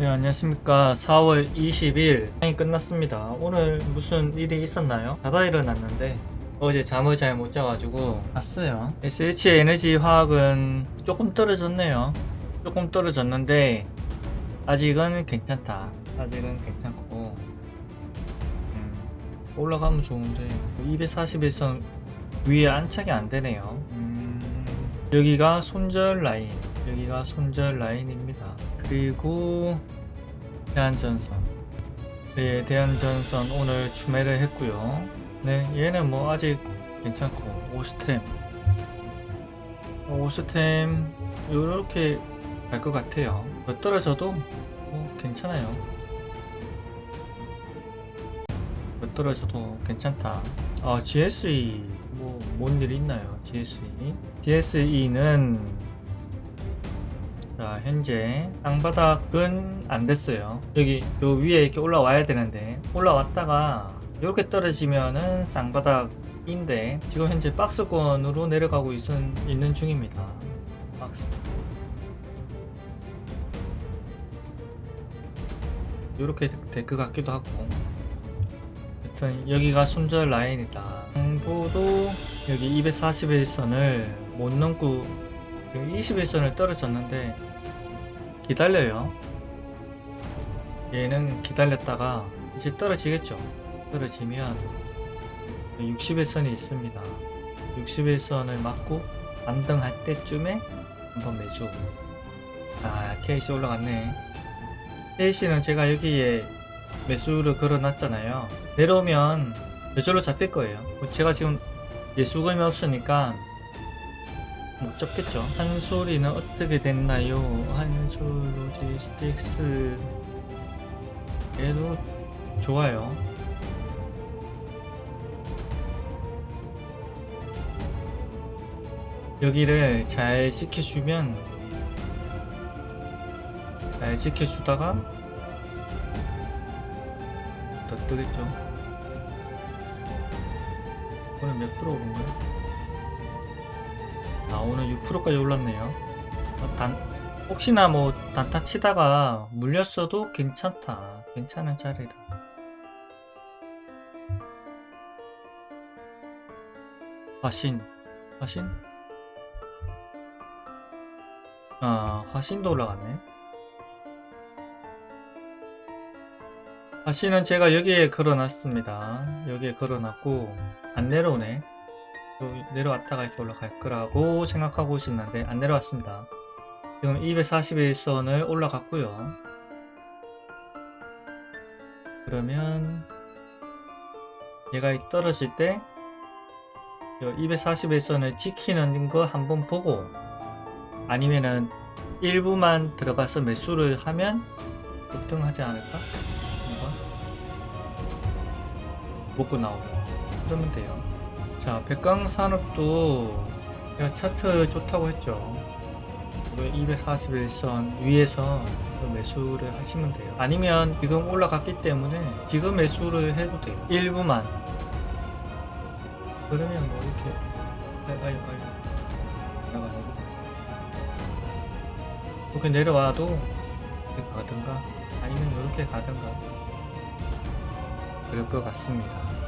네, 안녕하십니까. 4월 20일 상이 끝났습니다. 오늘 무슨 일이 있었나요? 자다 일어났는데 어제 잠을 잘 못 자가지고 잤어요. SH 에너지 화학은 조금 떨어졌네요. 조금 떨어졌는데 아직은 괜찮다. 아직은 괜찮고 음, 올라가면 좋은데 241선 위에 안착이 안 되네요. 음, 여기가 손절 라인, 여기가 손절 라인입니다. 그리고 대한전선, 네, 대한전선 오늘 추매를 했고요. 네, 얘는 뭐 아직 괜찮고 오스템, 오스템 이렇게 갈 것 같아요. 더 떨어져도 뭐 괜찮아요. 더 떨어져도 괜찮다. 아, GSE 뭐 뭔 일 있나요? GSE? GSE는 자 현재 땅바닥은 안 됐어요. 여기 요 위에 이렇게 올라와야 되는데 올라왔다가 이렇게 떨어지면은 쌍바닥인데 지금 현재 박스권으로 내려가고 있, 있는 중입니다. 박스. 이렇게 될 것 같기도 하고 하여튼 여기가 손절 라인이다 정보도 여기 241선을 못 넘고 21선을 떨어졌는데 기다려요. 얘는 기다렸다가 이제 떨어지겠죠. 떨어지면 61선이 있습니다. 61선을 맞고 반등할 때쯤에 한번 매주. 아 KC 올라갔네. KC는 제가 여기에 매수를 걸어놨잖아요. 내려오면 저절로 잡힐 거예요. 제가 지금 예수금이 없으니까 못 잡겠죠. 한솔이는 어떻게 됐나요? 한솔 로지스틱스 얘도 좋아요. 여기를 잘 지켜주면 잘 지켜주다가 더 뜨겠죠. 오늘 몇 프로 오른 거야? 아 오늘 6%까지 올랐네요. 어, 단 혹시나 뭐 단타 치다가 물렸어도 괜찮다. 괜찮은 자리다. 화신, 화신? 아 화신도 올라가네. 다시는 제가 여기에 걸어놨습니다. 여기에 걸어놨고 안 내려오네. 내려왔다가 이렇게 올라갈 거라고 생각하고 있었는데 안 내려왔습니다. 지금 241선을 올라갔고요. 그러면 얘가 떨어질 때 241선을 지키는 거 한번 보고 아니면은 일부만 들어가서 매수를 하면 급등하지 않을까? 한번 먹고 나오고 그러면 돼요 자 백광산업도 제가 차트 좋다고 했죠. 241선 위에서 그 매수를 하시면 돼요. 아니면 지금 올라갔기 때문에 지금 매수를 해도 돼요. 일부만. 그러면 뭐 이렇게 아유 아유 아유 나가지고 이렇게 내려와도 이렇게 가든가? 아니면 이렇게 가든가? 그럴 것 같습니다.